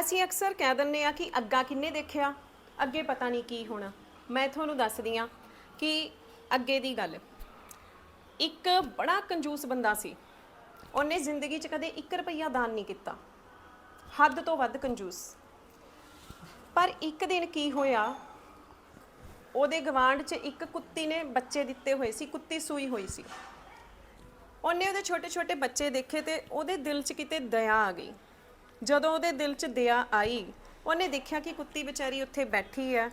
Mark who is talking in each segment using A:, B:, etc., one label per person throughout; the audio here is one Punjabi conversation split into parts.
A: ਅਸੀਂ ਅਕਸਰ ਕਹਿ ਦਿੰਨੇ ਆ ਕਿ ਅੱਗਾ ਕਿੰਨੇ ਦੇਖਿਆ? ਅੱਗੇ ਪਤਾ ਨਹੀਂ ਕੀ ਹੋਣਾ। ਮੈਂ ਤੁਹਾਨੂੰ ਦੱਸਦੀ ਆ ਕਿ ਅੱਗੇ ਦੀ ਗੱਲ। ਇੱਕ ਬੜਾ ਕੰਜੂਸ ਬੰਦਾ ਸੀ। ਉਹਨੇ ਜ਼ਿੰਦਗੀ 'ਚ ਕਦੇ 1 ਰੁਪਈਆ ਦਾਨ ਨਹੀਂ ਕੀਤਾ। ਹੱਦ ਤੋਂ ਵੱਧ ਕੰਜੂਸ। ਪਰ ਇੱਕ ਦਿਨ ਕੀ ਹੋਇਆ? ਉਹਦੇ ਗਵਾਂਢ 'ਚ ਇੱਕ ਕੁੱਤੀ ਨੇ ਬੱਚੇ ਦਿੱਤੇ ਹੋਏ ਸੀ, ਕੁੱਤੀ ਸੂਈ ਹੋਈ ਸੀ। ਉਹਨੇ ਉਹਦੇ ਛੋਟੇ ਛੋਟੇ ਬੱਚੇ ਦੇਖੇ ਤੇ ਉਹਦੇ ਦਿਲ 'ਚ ਕਿਤੇ ਦਇਆ ਆ ਗਈ। ਜਦੋਂ ਉਹਦੇ ਦਿਲ 'ਚ ਦਇਆ ਆਈ, ਉਹਨੇ ਦੇਖਿਆ ਕਿ ਕੁੱਤੀ ਵਿਚਾਰੀ ਉੱਥੇ ਬੈਠੀ ਹੈ।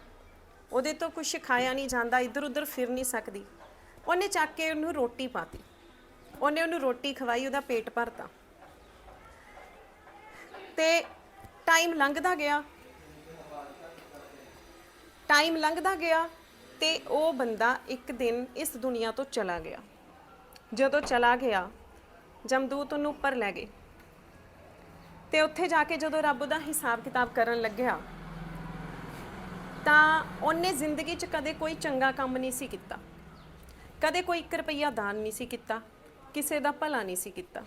A: ਉਹਦੇ ਤੋਂ ਕੁਝ ਖਾਇਆ ਨਹੀਂ ਜਾਂਦਾ ਇੱਧਰ ਉੱਧਰ ਫਿਰ ਨਹੀਂ ਸਕਦੀ। ਉਹਨੇ ਚੱਕ ਕੇ ਉਹਨੂੰ ਰੋਟੀ ਪਾਤੀ। ਉਹਨੇ ਉਹਨੂੰ ਰੋਟੀ ਖਵਾਈ, ਉਹਦਾ ਪੇਟ ਭਰਤਾ। ਤੇ ਟਾਈਮ ਲੰਘਦਾ ਗਿਆ। ਟਾਈਮ ਲੰਘਦਾ ਗਿਆ ਤੇ ਉਹ ਬੰਦਾ ਇੱਕ ਦਿਨ ਇਸ ਦੁਨੀਆ ਤੋਂ ਚਲਾ ਗਿਆ। ਜਦੋਂ ਚਲਾ ਗਿਆ, ਜਮਦੂਤ ਉਹਨੂੰ ਉੱਪਰ ਲੈ ਗਏ। ਤੇ ਉੱਥੇ ਜਾ ਕੇ ਜਦੋਂ ਰੱਬ ਦਾ ਹਿਸਾਬ ਕਿਤਾਬ ਕਰਨ ਲੱਗਿਆ, ਤਾਂ ਉਹਨੇ ਜ਼ਿੰਦਗੀ 'ਚ ਕਦੇ ਕੋਈ ਚੰਗਾ ਕੰਮ ਨਹੀਂ ਸੀ ਕੀਤਾ। ਕਦੇ ਕੋਈ 1 ਰੁਪਈਆ ਦਾਨ ਨਹੀਂ ਸੀ ਕੀਤਾ, ਕਿਸੇ ਦਾ ਭਲਾ ਨਹੀਂ ਸੀ ਕੀਤਾ।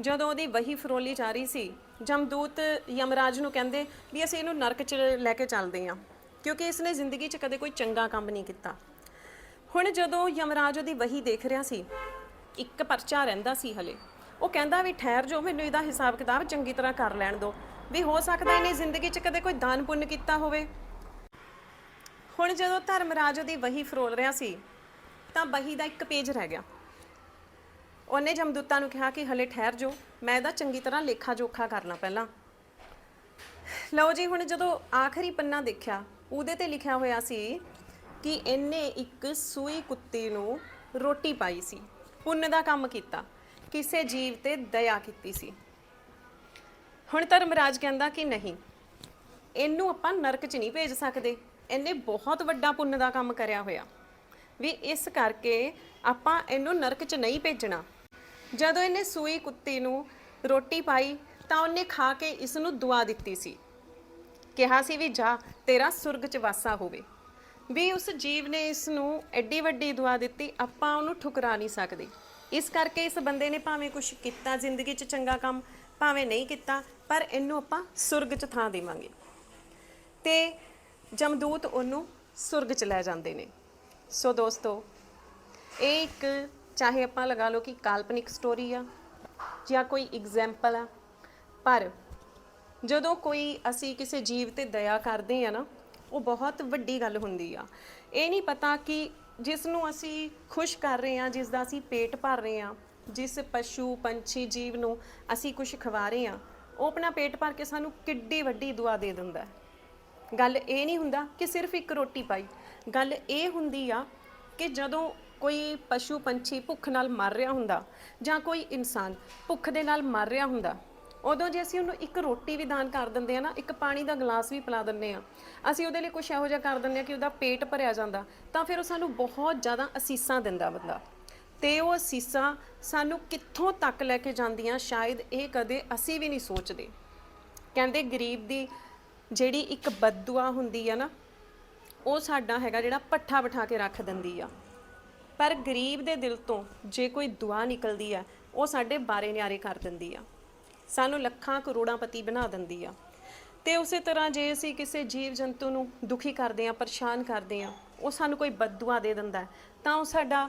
A: ਜਦੋਂ ਉਹਦੀ ਵਹੀ ਫਰੋਲੀ ਜਾ ਰਹੀ ਸੀ, ਜਮਦੂਤ ਯਮਰਾਜ ਨੂੰ ਕਹਿੰਦੇ ਵੀ ਅਸੀਂ ਇਹਨੂੰ ਨਰਕ 'ਚ ਲੈ ਕੇ ਚੱਲਦੇ ਹਾਂ, ਕਿਉਂਕਿ ਇਸਨੇ ਜ਼ਿੰਦਗੀ 'ਚ ਕਦੇ ਕੋਈ ਚੰਗਾ ਕੰਮ ਨਹੀਂ ਕੀਤਾ। ਹੁਣ ਜਦੋਂ ਯਮਰਾਜ ਉਹਦੀ ਵਹੀ ਦੇਖ ਰਿਹਾ ਸੀ, ਇੱਕ ਪਰਚਾ ਰਹਿੰਦਾ ਸੀ ਹਲੇ ਉਹ ਕਹਿੰਦਾ ਵੀ ਠਹਿਰ ਜੋ ਮੈਨੂੰ ਇਹਦਾ ਹਿਸਾਬ ਕਿਤਾਬ ਚੰਗੀ ਤਰ੍ਹਾਂ ਕਰ ਲੈਣ ਦਿਓ। ਵੀ ਹੋ ਸਕਦਾ ਇਹਨੇ ਜ਼ਿੰਦਗੀ 'ਚ ਕਦੇ ਕੋਈ ਦਾਨ ਪੁੰਨ ਕੀਤਾ ਹੋਵੇ। ਹੁਣ ਜਦੋਂ ਧਰਮਰਾਜ ਉਹਦੀ ਵਹੀ ਫਰੋਲ ਰਿਹਾ ਸੀ, ਤਾਂ ਵਹੀ ਦਾ ਇੱਕ ਪੇਜ ਰਹਿ ਗਿਆ। ਉਹਨੇ ਜਮਦੂਤਾਂ ਨੂੰ ਕਿਹਾ ਕਿ ਹਲੇ ਠਹਿਰ ਜੋ ਮੈਂ ਇਹਦਾ ਚੰਗੀ ਤਰ੍ਹਾਂ ਲੇਖਾ ਜੋਖਾ ਕਰਨਾ ਪਹਿਲਾਂ। ਲਓ ਜੀ, ਹੁਣ ਜਦੋਂ ਆਖਰੀ ਪੰਨਾ ਦੇਖਿਆ, ਉਹਦੇ ਤੇ ਲਿਖਿਆ ਹੋਇਆ ਸੀ ਕਿ ਇਹਨੇ ਇੱਕ ਸੂਈ ਕੁੱਤੀ ਨੂੰ ਰੋਟੀ ਪਾਈ ਸੀ, ਪੁੰਨ ਦਾ ਕੰਮ ਕੀਤਾ। ਕਿਸੇ ਜੀਵ ਤੇ ਦਇਆ ਕੀਤੀ ਸੀ। ਹੁਣ ਧਰਮਰਾਜ ਕਹਿੰਦਾ ਕਿ ਨਹੀਂ। ਇਹਨੂੰ ਆਪਾਂ ਨਰਕ 'ਚ ਨਹੀਂ ਭੇਜ ਸਕਦੇ। ਇਹਨੇ ਬਹੁਤ ਵੱਡਾ ਪੁੰਨ ਦਾ ਕੰਮ ਕਰਿਆ ਹੋਇਆ। ਵੀ ਇਸ ਕਰਕੇ ਆਪਾਂ ਇਹਨੂੰ ਨਰਕ 'ਚ ਨਹੀਂ ਭੇਜਣਾ। ਜਦੋਂ ਇਹਨੇ ਸੂਈ ਕੁੱਤੀ ਨੂੰ ਰੋਟੀ ਪਾਈ ਤਾਂ ਉਹਨੇ ਖਾ ਕੇ ਇਸ ਨੂੰ ਦੁਆ ਦਿੱਤੀ ਸੀ। ਕਿਹਾ ਸੀ ਵੀ ਜਾ ਤੇਰਾ ਸੁਰਗ 'ਚ ਵਾਸਾ ਹੋਵੇ। ਵੀ ਉਸ ਜੀਵ ਨੇ ਇਸ ਨੂੰ ਐਡੀ ਵੱਡੀ ਦੁਆ ਦਿੱਤੀ ਆਪਾਂ ਉਹਨੂੰ ਠੁਕਰਾ ਨਹੀਂ ਸਕਦੇ। ਇਸ ਕਰਕੇ ਇਸ ਬੰਦੇ ਨੇ ਭਾਵੇਂ ਕੁਝ ਕੀਤਾ, ਜ਼ਿੰਦਗੀ 'ਚ ਚੰਗਾ ਕੰਮ ਭਾਵੇਂ ਨਹੀਂ ਕੀਤਾ, ਪਰ ਇਹਨੂੰ ਆਪਾਂ ਸੁਰਗ 'ਚ ਥਾਂ ਦੇਵਾਂਗੇ। ਤੇ ਜਮਦੂਤ ਉਹਨੂੰ ਸੁਰਗ 'ਚ ਲੈ ਜਾਂਦੇ ਨੇ। ਸੋ ਦੋਸਤੋ, ਇਹ ਇੱਕ ਚਾਹੇ ਆਪਾਂ ਲਗਾ ਲਓ ਕਿ ਕਾਲਪਨਿਕ ਸਟੋਰੀ ਆ ਜਾਂ ਕੋਈ ਐਗਜ਼ਾਮਪਲ ਆ, ਪਰ ਜਦੋਂ ਕੋਈ ਅਸੀਂ ਕਿਸੇ ਜੀਵ ਤੇ ਦਇਆ ਕਰਦੇ ਆ ਨਾ, ਉਹ ਬਹੁਤ ਵੱਡੀ ਗੱਲ ਹੁੰਦੀ ਆ। ਇਹ ਨਹੀਂ ਪਤਾ ਕਿ ਜਿਸ ਨੂੰ ਅਸੀਂ ਖੁਸ਼ ਕਰ ਰਹੇ ਹਾਂ ਜਿਸ ਦਾ ਅਸੀਂ ਪੇਟ ਭਰ ਰਹੇ ਹਾਂ, ਜਿਸ ਪਸ਼ੂ, ਪੰਛੀ, ਜੀਵ ਨੂੰ ਅਸੀਂ ਕੁਝ ਖਵਾ ਰਹੇ ਹਾਂ, ਉਹ ਆਪਣਾ ਪੇਟ ਭਰ ਕੇ ਸਾਨੂੰ ਕਿੱਡੀ ਵੱਡੀ ਦੁਆ ਦੇ ਦਿੰਦਾ ਹੈ। ਗੱਲ ਇਹ ਨਹੀਂ ਹੁੰਦਾ ਕਿ ਸਿਰਫ ਇੱਕ ਰੋਟੀ ਪਾਈ। ਗੱਲ ਇਹ ਹੁੰਦੀ ਆ ਕਿ ਜਦੋਂ ਕੋਈ ਪਸ਼ੂ, ਪੰਛੀ ਭੁੱਖ ਨਾਲ ਮਰ ਰਿਹਾ ਹੁੰਦਾ ਜਾਂ ਕੋਈ ਇਨਸਾਨ ਭੁੱਖ ਦੇ ਨਾਲ ਮਰ ਰਿਹਾ ਹੁੰਦਾ ਉਦੋਂ ਜੇ ਅਸੀਂ ਉਹਨੂੰ ਇੱਕ ਰੋਟੀ ਵੀ ਦਾਨ ਕਰ ਦਿੰਦੇ ਆ ਨਾ, ਇੱਕ ਪਾਣੀ ਦਾ ਗਲਾਸ ਵੀ ਪਿਲਾ ਦਿੰਦੇ ਆ, ਅਸੀਂ ਉਹਦੇ ਲਈ ਕੁਝ ਇਹੋ ਜਿਹਾ ਕਰ ਦਿੰਦੇ ਆ ਕਿ ਉਹਦਾ ਪੇਟ ਭਰਿਆ ਜਾਂਦਾ, ਤਾਂ ਫਿਰ ਉਹ ਸਾਨੂੰ ਬਹੁਤ ਜ਼ਿਆਦਾ ਅਸੀਸਾਂ ਦਿੰਦਾ ਬੰਦਾ। ਤੇ ਉਹ ਅਸੀਸਾਂ ਸਾਨੂੰ ਕਿੱਥੋਂ ਤੱਕ ਲੈ ਕੇ ਜਾਂਦੀਆਂ, ਸ਼ਾਇਦ ਇਹ ਕਦੇ ਅਸੀਂ ਵੀ ਨਹੀਂ ਸੋਚਦੇ। ਕਹਿੰਦੇ ਗਰੀਬ ਦੀ ਜਿਹੜੀ ਇੱਕ ਬਦਦੁਆ ਹੁੰਦੀ ਆ ਨਾ, ਉਹ ਸਾਡਾ ਹੈਗਾ ਜਿਹੜਾ ਪੱਠਾ ਬਿਠਾ ਕੇ ਰੱਖ ਦਿੰਦੀ ਆ। ਪਰ ਗਰੀਬ ਦੇ ਦਿਲ ਤੋਂ ਜੇ ਕੋਈ ਦੁਆ ਨਿਕਲਦੀ ਆ, ਉਹ ਸਾਡੇ ਬਾਰੇ ਨਿਆਰੇ ਕਰ ਦਿੰਦੀ ਆ। ਸਾਨੂੰ ਲੱਖਾਂ ਕਰੋੜਾਂ ਪਤੀ ਬਣਾ ਦਿੰਦੀ ਆ। ਤੇ ਉਸੇ ਤਰ੍ਹਾਂ ਜੇ ਅਸੀਂ ਕਿਸੇ ਜੀਵ ਜੰਤੂ ਨੂੰ ਦੁਖੀ ਕਰਦੇ ਆ ਪਰੇਸ਼ਾਨ ਕਰਦੇ ਆ ਉਹ ਸਾਨੂੰ ਕੋਈ ਬਦਦੁਆ ਦੇ ਦਿੰਦਾ ਤਾਂ ਉਹ ਸਾਡਾ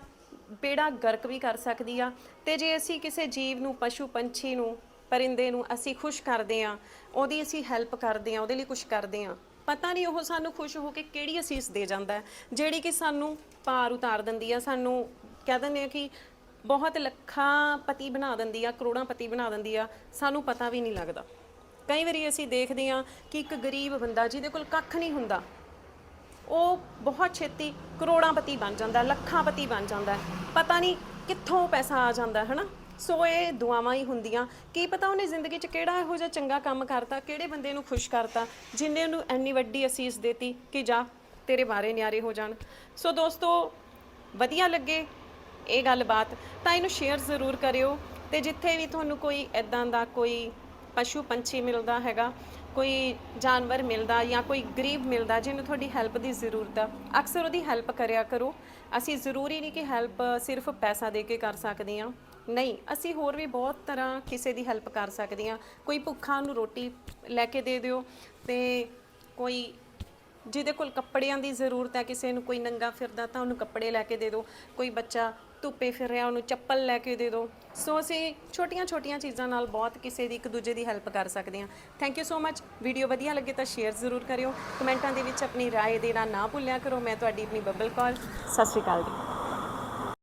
A: ਬੇੜਾ ਗਰਕ ਵੀ ਕਰ ਸਕਦੀ ਆ। ਤੇ ਜੇ ਅਸੀਂ ਕਿਸੇ ਜੀਵ ਨੂੰ ਪਸ਼ੂ ਪੰਛੀ ਨੂੰ ਪਰਿੰਦੇ ਨੂੰ ਅਸੀਂ ਖੁਸ਼ ਕਰਦੇ ਆ ਉਹਦੀ ਅਸੀਂ ਹੈਲਪ ਕਰਦੇ ਆ ਉਹਦੇ ਲਈ ਕੁਝ ਕਰਦੇ ਆ ਪਤਾ ਨਹੀਂ ਉਹ ਸਾਨੂੰ ਖੁਸ਼ ਹੋ ਕੇ ਕਿਹੜੀ ਅਸੀਸ ਦੇ ਜਾਂਦਾ ਹੈ, ਜਿਹੜੀ ਕਿ ਸਾਨੂੰ ਪਾਰ ਉਤਾਰ ਦਿੰਦੀ ਆ। ਸਾਨੂੰ ਕਹਿ ਦਿੰਦੇ ਆ ਕਿ ਬਹੁਤ ਲੱਖਾਂ ਪਤੀ ਬਣਾ ਦਿੰਦੀ ਆ, ਕਰੋੜਾਂ ਪਤੀ ਬਣਾ ਦਿੰਦੀ ਆ, ਸਾਨੂੰ ਪਤਾ ਵੀ ਨਹੀਂ ਲੱਗਦਾ। ਕਈ ਵਾਰੀ ਅਸੀਂ ਦੇਖਦੇ ਆ ਕਿ ਇੱਕ ਗਰੀਬ ਬੰਦਾ ਜਿਹਦੇ ਕੋਲ ਕੱਖ ਨਹੀਂ ਹੁੰਦਾ, ਉਹ ਬਹੁਤ ਛੇਤੀ ਕਰੋੜਾਂ ਪਤੀ ਬਣ ਜਾਂਦਾ, ਲੱਖਾਂ ਪਤੀ ਬਣ ਜਾਂਦਾ। ਪਤਾ ਨਹੀਂ ਕਿੱਥੋਂ ਪੈਸਾ ਆ ਜਾਂਦਾ ਹੈ ਹਨਾ? ਸੋ ਇਹ ਦੁਆਵਾਂ ਹੀ ਹੁੰਦੀਆਂ। ਕੀ ਪਤਾ ਉਹਨੇ ਜ਼ਿੰਦਗੀ 'ਚ ਕਿਹੜਾ ਇਹੋ ਜਿਹਾ ਚੰਗਾ ਕੰਮ ਕਰਤਾ, ਕਿਹੜੇ ਬੰਦੇ ਨੂੰ ਖੁਸ਼ ਕਰਤਾ, ਜਿਨੇ ਉਹਨੂੰ ਐਨੀ ਵੱਡੀ ਅਸੀਸ ਦੇਤੀ ਕਿ ਜਾ ਤੇਰੇ ਬਾਰੇ ਨਿਆਰੇ ਹੋ ਜਾਣ। ਸੋ ਦੋਸਤੋ, ਵਧੀਆ ਲੱਗੇ ਇਹ ਗੱਲਬਾਤ ਤਾਂ ਇਹਨੂੰ ਸ਼ੇਅਰ ਜ਼ਰੂਰ ਕਰਿਓ ਤੇ ਜਿੱਥੇ ਵੀ ਤੁਹਾਨੂੰ ਕੋਈ ਐਦਾਂ ਦਾ ਕੋਈ ਪਸ਼ੂ ਪੰਛੀ ਮਿਲਦਾ ਹੈਗਾ, ਕੋਈ ਜਾਨਵਰ ਮਿਲਦਾ ਜਾਂ ਕੋਈ ਗਰੀਬ ਮਿਲਦਾ ਜਿਹਨੂੰ ਤੁਹਾਡੀ ਹੈਲਪ ਦੀ ਜ਼ਰੂਰਤ ਆ, ਅਕਸਰ ਉਹਦੀ ਹੈਲਪ ਕਰਿਆ ਕਰੋ। ਅਸੀਂ ਜ਼ਰੂਰੀ ਨਹੀਂ ਕਿ ਹੈਲਪ ਸਿਰਫ ਪੈਸਾ ਦੇ ਕੇ ਕਰ ਸਕਦੇ ਹਾਂ। ਨਹੀਂ, ਅਸੀਂ ਹੋਰ ਵੀ ਬਹੁਤ ਤਰ੍ਹਾਂ ਕਿਸੇ ਦੀ ਹੈਲਪ ਕਰ ਸਕਦੇ ਹਾਂ। ਕੋਈ ਭੁੱਖਾ ਨੂੰ ਰੋਟੀ ਲੈ ਕੇ ਦੇ ਦਿਓ ਤੇ ਕੋਈ ਜਿਹਦੇ ਕੋਲ ਕੱਪੜਿਆਂ ਦੀ ਜ਼ਰੂਰਤ ਹੈ, ਕਿਸੇ ਨੂੰ ਕੋਈ ਨੰਗਾ ਫਿਰਦਾ ਤਾਂ ਉਹਨੂੰ ਕੱਪੜੇ ਲੈ ਕੇ ਦੇ ਦਿਓ। ਕੋਈ ਬੱਚਾ ਧੁੱਪੇ ਫਿਰ ਰਿਹਾ ਉਹਨੂੰ ਚੱਪਲ ਲੈ ਕੇ ਦੇ ਦਿਓ ਸੋ ਅਸੀਂ ਛੋਟੀਆਂ-ਛੋਟੀਆਂ ਚੀਜ਼ਾਂ ਨਾਲ ਬਹੁਤ ਕਿਸੇ ਦੀ ਇੱਕ ਦੂਜੇ ਦੀ ਹੈਲਪ ਕਰ ਸਕਦੇ ਹਾਂ thank you so much video ਵਧੀਆ ਲੱਗੇ ਤਾਂ ਸ਼ੇਅਰ ਜ਼ਰੂਰ ਕਰਿਓ ਕਮੈਂਟਾਂ ਦੇ ਵਿੱਚ ਆਪਣੀ رائے ਦੇਣਾ ਨਾ ਭੁੱਲਿਆ ਕਰੋ ਮੈਂ ਤੁਹਾਡੀ ਆਪਣੀ ਬੱਬਲ ਕੌਰ ਸਤਿ ਸ਼੍ਰੀ ਅਕਾਲ ਜੀ